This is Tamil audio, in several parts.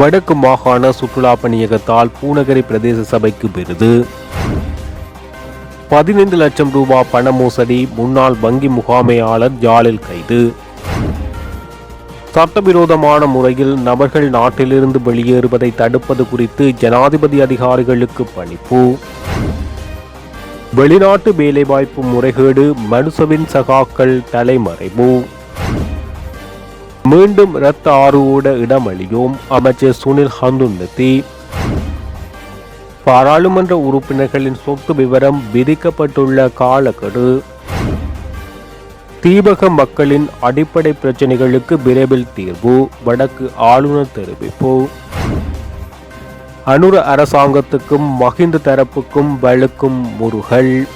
வடக்கு மாகாண சுற்றுலா பணியகத்தால் பூநகரி பிரதேச சபைக்கு விருது. பதினைந்து லட்சம் ரூபாய் பண மோசடி முன்னாள் வங்கி முகாமையாளர் ஜாலில் கைது. சட்டவிரோதமான முறையில் நபர்கள் நாட்டிலிருந்து வெளியேறுவதை தடுப்பது குறித்து ஜனாதிபதி அதிகாரிகளுக்கு பணிப்பு. வெளிநாட்டு வேலைவாய்ப்பு முறைகேடு மனுசவின் சகாக்கள் தலைமறைவு. மீண்டும் இரத்த ஆறுவோட இடமளியும் அமைச்சர் சுனில் ஹந்துன்னதி பாராளுமன்ற உறுப்பினர்களின் சொத்து விவரம் விதிக்கப்பட்டுள்ள காலக்கெடு. தீபக மக்களின் அடிப்படை பிரச்சனைகளுக்கு விரைவில் தீர்வு வடக்கு ஆளுநர் தெரிவிப்பு. அனுர அரசாங்கத்துக்கும் மஹிந்த தரப்புக்கும் வழுக்கும் முருகல்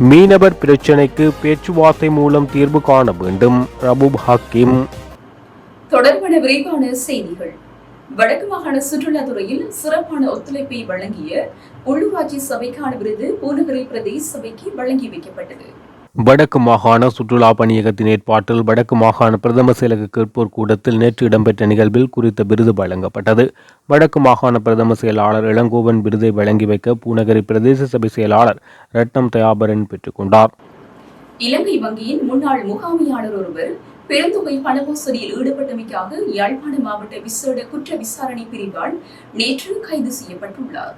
மீனவர் பிரச்சினைக்கு பேச்சுவார்த்தை மூலம் தீர்வு காண வேண்டும். ரபூப் ஹக்கீம். தொடர்பான விரைவான செய்திகள். வடக்கு மாகாண சுற்றுலாத்துறையில் சிறப்பான ஒத்துழைப்பை வழங்கிய உள்ளூராட்சி சபைக்கான விருது பூநகரி பிரதேச சபைக்கு வழங்கி வைக்கப்பட்டது. வடக்கு மாகாண சுற்றுலா பணியகத்தின் ஏற்பாட்டில் வடக்கு மாகாண பிரதம செயலக கேட்போர் கூட்டத்தில் நேற்று இடம்பெற்ற நிகழ்வில் குறித்த விருது வழங்கப்பட்டது. வடக்கு மாகாண பிரதம செயலாளர் இளங்கோவன் விருதை வழங்கி வைக்க பூநகரி பிரதேச சபை செயலாளர் ரட்னம் தயாபரன் பெற்றுக்கொண்டார் இலங்கை வங்கியின் முன்னாள் முகாமையாளர் ஒருவர் பெருந்தொகை பண மோசடியில் ஈடுபட்டமைக்காக யாழ்ப்பாண மாவட்ட விசேட குற்ற விசாரணை பிரிவால் நேற்று கைது செய்யப்பட்டுள்ளார்.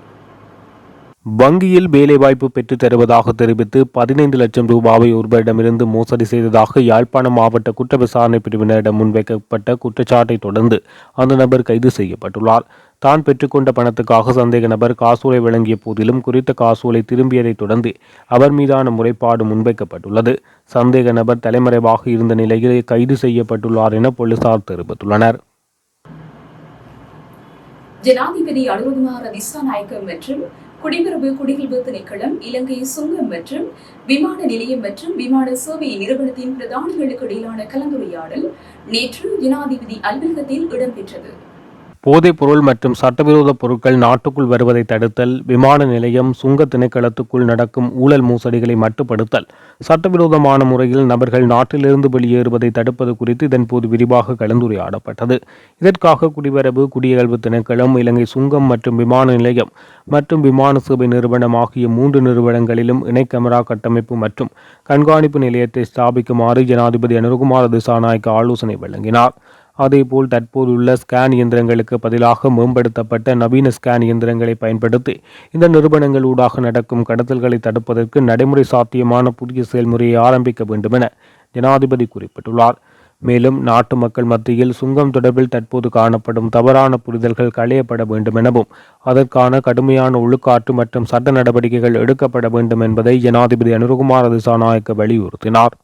வங்கியில் வேலைவாய்ப்பு பெற்றுத் தருவதாக தெரிவித்து பதினைந்து லட்சம் ரூபாவை ஒருவரிடமிருந்து மோசடி செய்ததாக யாழ்ப்பாணம் மாவட்ட குற்ற விசாரணை பிரிவினரிடம் முன்வைக்கப்பட்ட குற்றச்சாட்டை தொடர்ந்து அந்த நபர் கைது செய்யப்பட்டுள்ளார். தான் பெற்றுக்கொண்ட பணத்துக்காக சந்தேக நபர் காசோலை வழங்கிய போதிலும் குறித்த காசோலை திரும்பியதைத் தொடர்ந்து அவர் மீதான முறைப்பாடு முன்வைக்கப்பட்டுள்ளது. சந்தேக நபர் தலைமறைவாக இருந்த நிலையில் கைது செய்யப்பட்டுள்ளார் என போலீசார் தெரிவித்துள்ளனர். ஜனாதிபதி அனுரகுமார திசாநாயக்கம் மற்றும் குடிபெறவு குடிகல்வு திணைக்களம் இலங்கை சுங்கம் மற்றும் விமான நிலையம் மற்றும் விமான சேவை நிறுவனத்தின் பிரதானிகளுக்கு இடையிலான கலந்துரையாடல் நேற்று ஜனாதிபதி அலுவலகத்தில் இடம்பெற்றது. போதைப் பொருள் மற்றும் சட்டவிரோத பொருட்கள் நாட்டுக்குள் வருவதை தடுத்தல் விமான நிலையம் சுங்க திணைக்களத்துக்குள் நடக்கும் ஊழல் மோசடிகளை மட்டுப்படுத்தல் சட்டவிரோதமான முறையில் நபர்கள் நாட்டிலிருந்து வெளியேறுவதை தடுப்பது குறித்து இதன்போது விரிவாக கலந்துரையாடப்பட்டது. இதற்காக குடிவரவு குடியகல்வு திணைக்களம் இலங்கை சுங்கம் மற்றும் விமான நிலையம் மற்றும் விமான சேவை நிறுவனம் ஆகிய மூன்று நிறுவனங்களிலும் இணை கேமரா கட்டமைப்பு மற்றும் கண்காணிப்பு நிலையத்தை ஸ்தாபிக்குமாறு ஜனாதிபதி அனுகுமார திசாநாய்க்கு ஆலோசனை வழங்கினார். அதேபோல் தற்போதுள்ள ஸ்கேன் இயந்திரங்களுக்கு பதிலாக மேம்படுத்தப்பட்ட நவீன ஸ்கேன் இயந்திரங்களை பயன்படுத்தி இந்த நிறுவனங்கள் ஊடாக நடக்கும் கடத்தல்களை தடுப்பதற்கு நடைமுறை சாத்தியமான புதிய செயல்முறையை ஆரம்பிக்க வேண்டும் என ஜனாதிபதி குறிப்பிட்டுள்ளார். மேலும் நாட்டு மக்கள் மத்தியில் சுங்கம் தொடர்பில் தற்போது காணப்படும் தவறான புரிதல்கள் களையப்பட வேண்டும் எனவும் அதற்கான கடுமையான ஒழுக்காற்று மற்றும் சட்ட நடவடிக்கைகள் எடுக்கப்பட வேண்டும் என்பதை ஜனாதிபதி அனுருகுமார் திசாநாயக்க வலியுறுத்தினார்.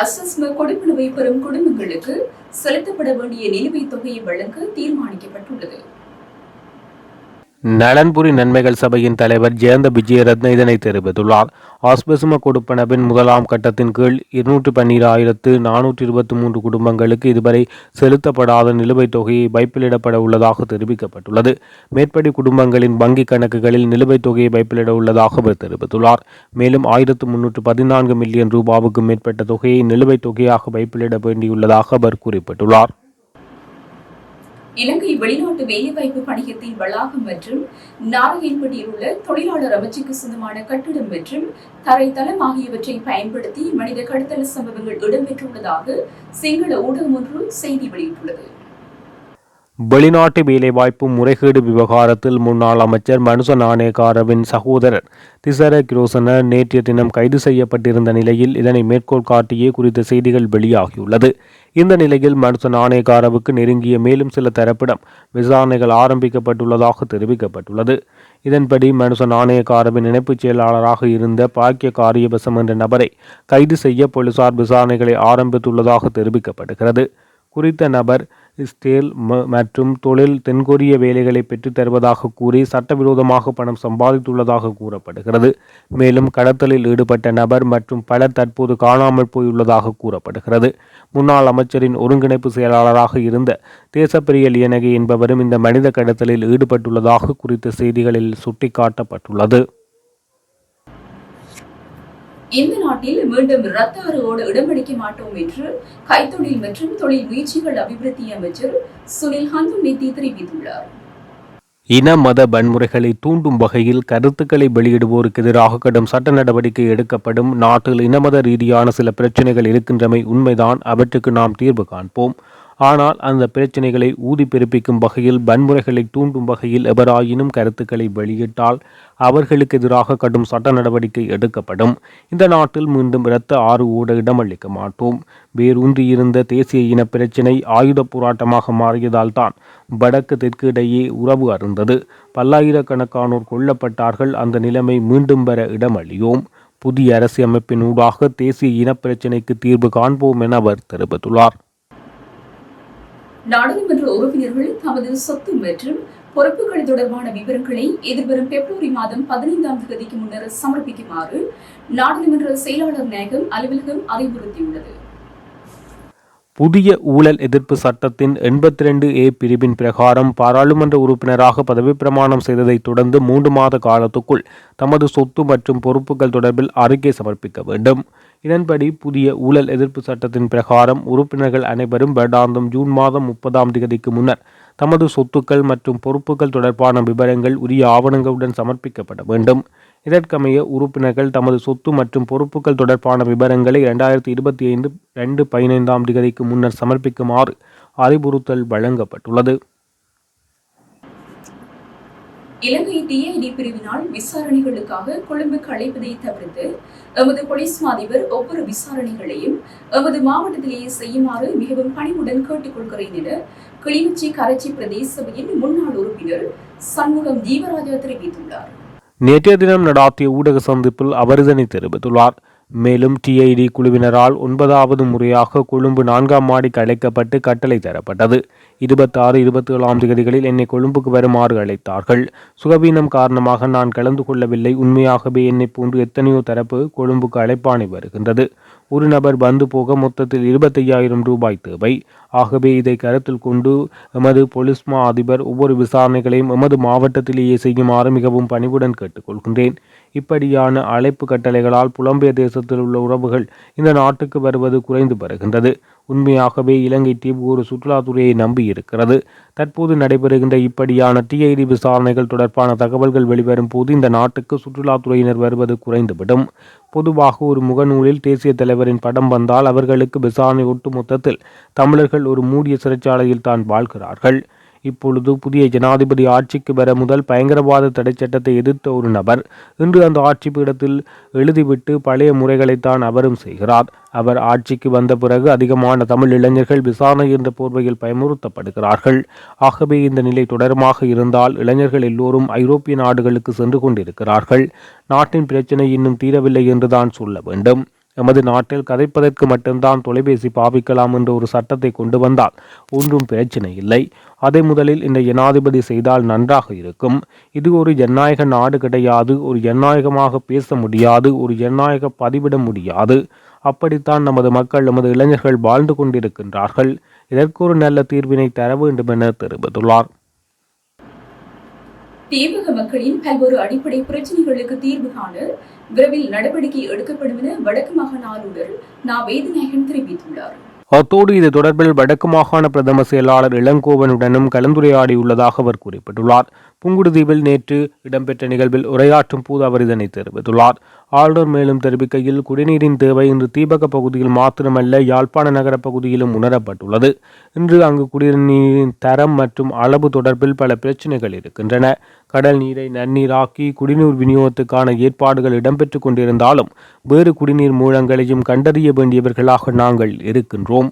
அசஸ்ம கொடுப்பனவை பெறும் குடும்பங்களுக்கு செலுத்தப்பட வேண்டிய நிலுவைத் தொகையை வழங்க தீர்மானிக்கப்பட்டுள்ளது. நலன்புரி நன்மைகள் சபையின் தலைவர் ஜெயந்த விஜயரத்ன இதனை தெரிவித்துள்ளார். ஆஸ்பெசும கொடுப்பனவின் முதலாம் கட்டத்தின் கீழ் இருநூற்று பன்னிராயிரத்து நானூற்றி இருபத்தி மூன்று குடும்பங்களுக்கு இதுவரை செலுத்தப்படாத நிலுவைத் தொகையை வைப்பிலிடப்பட உள்ளதாக தெரிவிக்கப்பட்டுள்ளது. மேற்படி குடும்பங்களின் வங்கிக் கணக்குகளில் நிலுவைத் தொகையை வைப்பிலிட உள்ளதாக அவர் தெரிவித்துள்ளார். மேலும் ஆயிரத்து முன்னூற்று பதினான்கு மில்லியன் ரூபாவுக்கு மேற்பட்ட தொகையை நிலுவைத் தொகையாக வைப்பிலிட வேண்டியுள்ளதாக அவர் குறிப்பிட்டுள்ளார். இலங்கை வெளிநாட்டு வேலைவாய்ப்பு பணியத்தின் வளாகம் மற்றும் நாராயண்பட்டியில் உள்ள தொழிலாளர் அமைச்சுக்கு சொந்தமான கட்டிடம் மற்றும் தரைத்தளம் ஆகியவற்றை பயன்படுத்தி மனித கடத்தல் சம்பவங்கள் இடம்பெற்றுள்ளதாக சிங்கள ஊடகம் ஒன்று செய்தி வெளியிட்டுள்ளது. வெளிநாட்டு வேலைவாய்ப்பு முறைகேடு விவகாரத்தில் முன்னாள் அமைச்சர் மனுச நாணயக்காரவின் சகோதரர் திசர கிரோசன நேற்றைய தினம் கைது செய்யப்பட்டிருந்த நிலையில் இதனை மேற்கோள் காட்டியே குறித்த செய்திகள் வெளியாகியுள்ளது. இந்த நிலையில் மனுச நாணயக்காரவுக்கு நெருங்கிய மேலும் சில தரப்பிடம் விசாரணைகள் ஆரம்பிக்கப்பட்டுள்ளதாக தெரிவிக்கப்பட்டுள்ளது. இதன்படி மனுச நாணயக்காரவின் இணைப்புச் செயலாளராக இருந்த பாக்கிய காரியவசம் என்ற நபரை கைது செய்ய போலீசார் விசாரணைகளை ஆரம்பித்துள்ளதாக தெரிவிக்கப்படுகிறது. குறித்த நபர் ஸ்டேல் ம- மற்றும் தொழில் தென்கொரிய வேலைகளை பெற்றுத் தருவதாக கூறி சட்டவிரோதமாக பணம் சம்பாதித்துள்ளதாக கூறப்படுகிறது. மேலும் கடத்தலில் ஈடுபட்ட நபர் மற்றும் பலர் தற்போது காணாமல் போயுள்ளதாக கூறப்படுகிறது. முன்னாள் அமைச்சரின் ஒருங்கிணைப்பு செயலாளராக இருந்த தேசப்பிரிய லியனகி என்பவரும் இந்த மனித கடத்தலில் ஈடுபட்டுள்ளதாக குறித்த செய்திகளில் சுட்டிக்காட்டப்பட்டுள்ளது. இந்த நாட்டில் மீண்டும் இரத்த ஆறுவோடு இடமளிக்க மாட்டோம் என்று கைத்தொழில் மற்றும் தொழில் முயற்சிகள் அபிவிருத்தி அமைச்சர் சுனில் ஹந்துநெத்தி தெரிவித்துள்ளார். இன மத வன்முறைகளை தூண்டும் வகையில் கருத்துக்களை வெளியிடுவோருக்கு எதிராக கடும் சட்ட நடவடிக்கை எடுக்கப்படும் நாட்டில் இனமத ரீதியான சில பிரச்சனைகள் இருக்கின்றமை உண்மைதான். அவற்றுக்கு நாம் தீர்வு காண்போம். ஆனால் அந்த பிரச்சனைகளை ஊதி பிறப்பிக்கும் வகையில் வன்முறைகளை தூண்டும் வகையில் எவராயினும் கருத்துக்களை வெளியிட்டால் அவர்களுக்கு எதிராக கடும் சட்ட நடவடிக்கை எடுக்கப்படும். இந்த நாட்டில் மீண்டும் இரத்த ஆறு ஊட இடமளிக்க மாட்டோம். வேரூன்றியிருந்த தேசிய இன பிரச்சினை ஆயுத போராட்டமாக மாறியதால் தான் வடக்கு தெற்கு இடையே உறவு அருந்தது. பல்லாயிரக்கணக்கானோர் கொல்லப்பட்டார்கள். அந்த நிலைமை மீண்டும் வர இடமளியோம். புதிய அரசியமைப்பின் ஊடாக தேசிய இனப்பிரச்சினைக்கு தீர்வு காண்போம் என அவர் தெரிவித்துள்ளார். நாடாளுமன்ற உறுப்பினர்கள் தமது சொத்து மற்றும் பொறுப்புகள் தொடர்பான விவரங்களை எதிர்வரும் பிப்ரவரி மாதம் பதினைந்தாம் தேதிக்கு முன்னர் சமர்ப்பிக்குமாறு நாடாளுமன்ற செயலாளர் நாயகம் அலுவலகம் அறிவுறுத்தியுள்ளது. புதிய ஊழல் எதிர்ப்பு சட்டத்தின் எண்பத்தி ரெண்டு ஏ பிரிவின் பிரகாரம் பாராளுமன்ற உறுப்பினராக பதவிப் பிரமாணம் செய்ததைத் தொடர்ந்து மூன்று மாத காலத்துக்குள் தமது சொத்து மற்றும் பொறுப்புகள் தொடர்பில் அறிக்கை சமர்ப்பிக்க வேண்டும். இதன்படி புதிய ஊழல் எதிர்ப்பு சட்டத்தின் பிரகாரம் உறுப்பினர்கள் அனைவரும் வருடாந்தம் ஜூன் மாதம் முப்பதாம் தேதிக்கு முன்னர் தமது சொத்துக்கள் மற்றும் பொறுப்புகள் தொடர்பான விவரங்கள் உரிய ஆவணங்களுடன் சமர்ப்பிக்கப்பட வேண்டும். இதற்கமைய உறுப்பினர்கள் தமது சொத்து மற்றும் பொறுப்புகள் தொடர்பான விவரங்களை இரண்டாயிரத்தி இருபத்தி ஐந்து ரெண்டு பதினைந்தாம் தேதிக்கு முன்னர் சமர்ப்பிக்குமாறு அறிவுறுத்தல் வழங்கப்பட்டுள்ளது. இலங்கை டிஐடி பிரிவினால் விசாரணைகளுக்காக கொழும்புக்கு அழைப்பதை தவிர்த்து எமது போலீஸ் மாதிபர் ஒவ்வொரு விசாரணைகளையும் எமது மாவட்டத்திலேயே செய்யுமாறு மிகவும் பணிவுடன் கேட்டுக்கொள்கிறேன் என கிளிநொச்சி கரைச்சி பிரதேச சபையின் முன்னாள் உறுப்பினர் சண்முகம் ஜீவராஜா தெரிவித்துள்ளார். நேற்றைய தினம் நடாத்திய ஊடக சந்திப்பில் அவர் இதனை தெரிவித்துள்ளார். மேலும் டிஐடி குழுவினரால் ஒன்பதாவது முறையாக கொழும்பு நான்காம் மாடிக்கு அழைக்கப்பட்டு கட்டளை தரப்பட்டது. இருபத்தாறு இருபத்தி ஏழாம் தேதிகளில் என்னை கொழும்புக்கு வருமாறு அழைத்தார்கள். சுகவீனம் காரணமாக நான் கலந்து கொள்ளவில்லை. உண்மையாகவே என்னை போன்று எத்தனையோ தரப்பு கொழும்புக்கு அழைப்பானை வருகின்றது. ஒரு நபர் வந்து போக மொத்தத்தில் இருபத்தையாயிரம் ரூபாய் தேவை. ஆகவே இதை கருத்தில் கொண்டு எமது போலீஸ் மா அதிபர் ஒவ்வொரு விசாரணைகளையும் எமது மாவட்டத்திலேயே செய்யுமாறு மிகவும் பணிவுடன் கேட்டுக்கொள்கின்றேன். இப்படியான அழைப்பு கட்டளைகளால் புலம்பெயர் தேசத்தில் உள்ள உறவுகள் இந்த நாட்டுக்கு வருவது குறைந்து வருகின்றது. உண்மையாகவே இலங்கை தீவு ஒரு சுற்றுலாத்துறையை நம்பி இருக்கிறது தற்போது நடைபெறுகின்ற இப்படியான டிஐடி விசாரணைகள் தொடர்பான தகவல்கள் வெளிவரும் போது இந்த நாட்டுக்கு சுற்றுலாத்துறையினர் வருவது குறைந்துவிடும். பொதுவாக ஒரு முகநூலில் தேசிய தலைவரின் படம் வந்தால் அவர்களுக்கு விசாரணை ஒட்டுமொத்தத்தில் தமிழர்கள் ஒரு மூடிய சிறைச்சாலையில் தான் வாழ்கிறார்கள். இப்பொழுது புதிய ஜனாதிபதி ஆட்சிக்கு வர முதல் பயங்கரவாத தடைச் சட்டத்தை எதிர்த்த ஒரு நபர் இன்று அந்த ஆட்சி பீடத்தில் எழுதிவிட்டு பழைய முறைகளைத்தான் அவரும் செய்கிறார். அவர் ஆட்சிக்கு வந்த பிறகு அதிகமான தமிழ் இளைஞர்கள் விசாரணை என்ற போர்வையில் பயமுறுத்தப்படுகிறார்கள். ஆகவே இந்த நிலை தொடருமாக இருந்தால் இளைஞர்கள் எல்லோரும் ஐரோப்பிய நாடுகளுக்கு சென்று கொண்டிருக்கிறார்கள். நாட்டின் பிரச்சனை இன்னும் தீரவில்லை என்றுதான் சொல்ல வேண்டும். எமது நாட்டில் கதைப்பதற்கு மட்டும்தான் தொலைபேசி பாவிக்கலாம் என்ற ஒரு சட்டத்தை கொண்டு வந்தால் ஒன்றும் பிரச்சனை இல்லை. அதை முதலில் இந்த ஜனாதிபதி செய்தால் நன்றாக இருக்கும். இது ஒரு ஜனநாயக நாடு கிடையாது. ஒரு ஜனநாயகமாக பேச முடியாது. ஒரு ஜனநாயக பதிவிட முடியாது. அப்படித்தான் நமது மக்கள் நமது இளைஞர்கள் வாழ்ந்து கொண்டிருக்கின்றார்கள். இதற்கு ஒரு நல்ல தீர்வினை தர வேண்டும் என தெரிவித்துள்ளார். தீவக மக்களின் பல்வேறு அடிப்படை பிரச்சனைகளுக்கு தீர்வு காண விரைவில் நடவடிக்கை எடுக்கப்படும் என வடக்கு மாகாண ஆளுநர் நா. வேதநாயகன் தெரிவித்துள்ளார். அத்தோடு இது தொடர்பில் வடக்கு மாகாண பிரதம செயலாளர் இளங்கோவனுடனும் கலந்துரையாடியுள்ளதாக அவர் குறிப்பிட்டுள்ளார். புங்குடுதீவில் நேற்று இடம்பெற்ற நிகழ்வில் உரையாற்றும் போது அவர் இதனை தெரிவித்துள்ளார். ஆளுநர் மேலும் தெரிவிக்கையில் குடிநீரின் தேவை இன்று தீபக பகுதியில் மாத்திரமல்ல யாழ்ப்பாண நகர பகுதியிலும் உணரப்பட்டுள்ளது. இன்று அங்கு குடிநீரின் தரம் மற்றும் அளவு தொடர்பில் பல பிரச்சனைகள் இருக்கின்றன. கடல் நீரை நன்னீராக்கி குடிநீர் விநியோகத்துக்கான ஏற்பாடுகள் இடம்பெற்று கொண்டிருந்தாலும் வேறு குடிநீர் மூலங்களையும் கண்டறிய வேண்டியவர்களாக நாங்கள் இருக்கின்றோம்.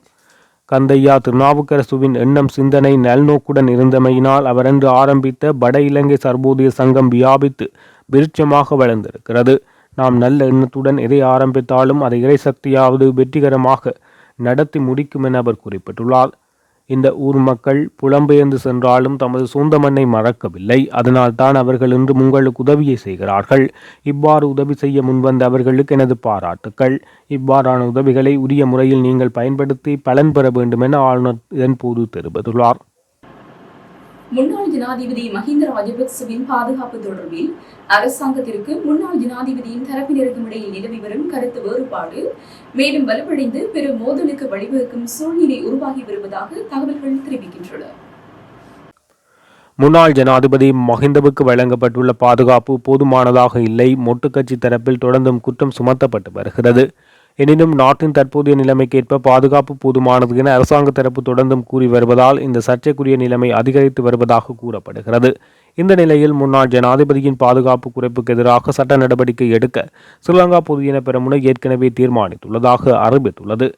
கந்தையா திருநாவுக்கரசுவின் எண்ணம் சிந்தனை நல்நோக்குடன் இருந்தமையினால் அவரன்று ஆரம்பித்த வட இலங்கை சர்வோதய சங்கம் வியாபித்து விருட்சமாக வளர்ந்திருக்கிறது. நாம் நல்ல எண்ணத்துடன் எதை ஆரம்பித்தாலும் அதை இறைசக்தியாவது வெற்றிகரமாக நடத்தி முடிக்கும் என அவர் குறிப்பிட்டுள்ளார். இந்த ஊர் மக்கள் புலம்பெயர்ந்து சென்றாலும் தமது சொந்த மண்ணை மறக்கவில்லை. அதனால் தான் அவர்கள் இன்று உங்களுக்கு உதவியை செய்கிறார்கள். இவ்வாறு உதவி செய்ய முன்வந்த அவர்களுக்கு எனது பாராட்டுக்கள். இவ்வாறான உதவிகளை உரிய முறையில் நீங்கள் பயன்படுத்தி பலன் பெற வேண்டும் என ஆளுநர் இதன்போது தெரிவித்துள்ளார். முன்னாள் ஜனாதிபதி மஹிந்த ராஜபக்சவின் பாதுகாப்பு தொடர்பில் அரசாங்கத்திற்கு முன்னாள் ஜனாதிபதியின் தரப்பினருக்கும் இடையில் நிலவி வரும் கருத்து வேறுபாடு மேலும் வலுவடைந்து பெரும் மோதலுக்கு வழிவகுக்கும் சூழ்நிலை உருவாகி வருவதாக தகவல்கள் தெரிவிக்கின்றன. முன்னாள் ஜனாதிபதி மஹிந்தவுக்கு வழங்கப்பட்டுள்ள பாதுகாப்பு போதுமானதாக இல்லை. மொட்டு கட்சி தரப்பில் தொடர்ந்தும் குற்றம் சுமத்தப்பட்டு வருகிறது. எனினும் நாட்டின் தற்போதைய நிலைமைக்கேற்ப பாதுகாப்பு போதுமானது என அரசாங்க தரப்பு தொடர்ந்தும் கூறி வருவதால் இந்த சர்ச்சைக்குரிய நிலைமை அதிகரித்து வருவதாக கூறப்படுகிறது. இந்த நிலையில் முன்னாள் ஜனாதிபதியின் பாதுகாப்பு குறைப்புக்கு எதிராக சட்ட நடவடிக்கை எடுக்க ஸ்ரீலங்கா பொதுஜன பெருமுனை ஏற்கனவே தீர்மானித்துள்ளதாக அறிவித்துள்ளது.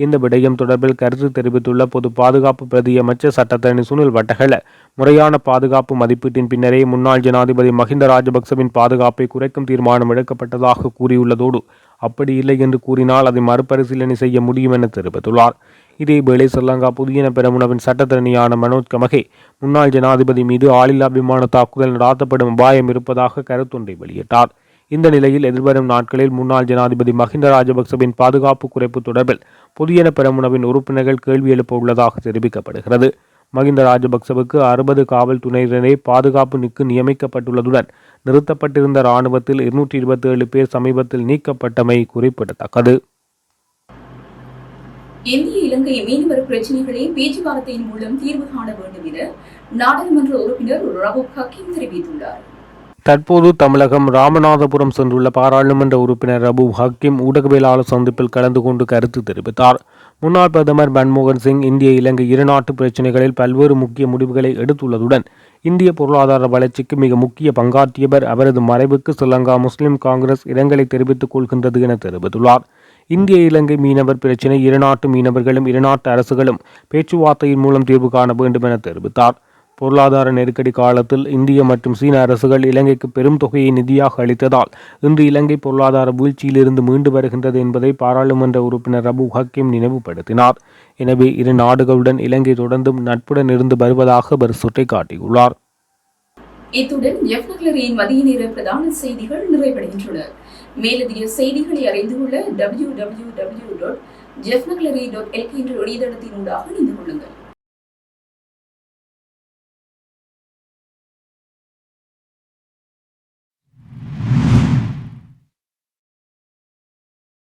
இந்த விடயம் தொடர்பில் கருத்து தெரிவித்துள்ள பொது பாதுகாப்பு பிரதியமைச்சர் சட்டத்தரணி சுனில் வட்டகல முறையான பாதுகாப்பு மதிப்பீட்டின் பின்னரே முன்னாள் ஜனாதிபதி மஹிந்த ராஜபக்சவின் பாதுகாப்பை குறைக்கும் தீர்மானம் எடுக்கப்பட்டதாக கூறியுள்ளதோடு அப்படி இல்லை என்று கூறினால் அதை மறுபரிசீலனை செய்ய முடியும் என தெரிவித்துள்ளார். இதேவேளை ஸ்ரீலங்கா புதியன பெரமுனவின் சட்டத்தரணியான மனோஜ் கமகே முன்னாள் ஜனாதிபதி மீது ஆளில்லா விமான தாக்குதல் நடாத்தப்படும் அபாயம் இருப்பதாக கருத்தொன்றை வெளியிட்டார். இந்த நிலையில் எதிர்வரும் நாட்களில் முன்னாள் ஜனாதிபதி மஹிந்த ராஜபக்சவின் பாதுகாப்பு குறைப்பு தொடர்பில் புதியன பெரமுனவின் உறுப்பினர்கள் கேள்வி எழுப்ப உள்ளதாக தெரிவிக்கப்படுகிறது. மஹிந்த ராஜபக்சவுக்கு அறுபது காவல் துணையினரே பாதுகாப்பு நிக்கு நியமிக்கப்பட்டுள்ளதுடன் நிறுத்தப்பட்டிருந்த இராணுவத்தில் இருநூற்றி இருபத்தி ஏழு பேர் சமீபத்தில் நீக்கப்பட்டமை குறிப்பிடத்தக்கது. இந்திய இலங்கை மீனவர் பிரச்சினைகளை பேச்சுவார்த்தையின் மூலம் தீர்வு காண வேண்டும் என நாடாளுமன்ற உறுப்பினர் ரவூப் ஹக்கீம் தெரிவித்துள்ளார். தற்போது தமிழகம் ராமநாதபுரம் சென்றுள்ள பாராளுமன்ற உறுப்பினர் ரபு ஹக்கீம் ஊடகவியலாளர் சந்திப்பில் கலந்து கொண்டு கருத்து தெரிவித்தார். முன்னாள் பிரதமர் மன்மோகன் சிங் இந்திய இலங்கை இருநாட்டு பிரச்சினைகளில் பல்வேறு முக்கிய முடிவுகளை எடுத்துள்ளதுடன் இந்திய பொருளாதார வளர்ச்சிக்கு மிக முக்கிய பங்காற்றியவர் அவரது மறைவுக்கு ஸ்ரீலங்கா முஸ்லிம் காங்கிரஸ் இரங்கலை தெரிவித்துக் கொள்கின்றது என தெரிவித்துள்ளார். இந்திய இலங்கை மீனவர் பிரச்சினை இருநாட்டு மீனவர்களும் இருநாட்டு அரசுகளும் பேச்சுவார்த்தையின் மூலம் தீர்வு காண வேண்டும் என தெரிவித்தார். பொருளாதார நெருக்கடி காலத்தில் இந்திய மற்றும் சீன அரசுகள் இலங்கைக்கு பெரும் தொகையை நிதியாக அளித்ததால் இன்று இலங்கை பொருளாதார வீழ்ச்சியிலிருந்து மீண்டு வருகின்றது என்பதை பாராளுமன்ற உறுப்பினர் ரபு ஹக்கீம் நினைவுபடுத்தினார். எனவே இரு நாடுகளுடன் இலங்கை தொடர்ந்தும் நட்புடன் இருந்து வருவதாக அவர் சுட்டிக்காட்டியுள்ளார். இத்துடன் எஃப்னக்லரியின் மதிய நேர பிரதான செய்திகள் நிறைவடைகின்றன. மேலதிக செய்திகளை அறிந்து கொள்ள டபிள்யூ டபிள்யூ டபிள்யூ டாட் ஜெஃப் நகலரி டாட் எல்கே என்ற இணையதளத்தின் ஊடாக இணைந்து கொள்ளுங்கள்.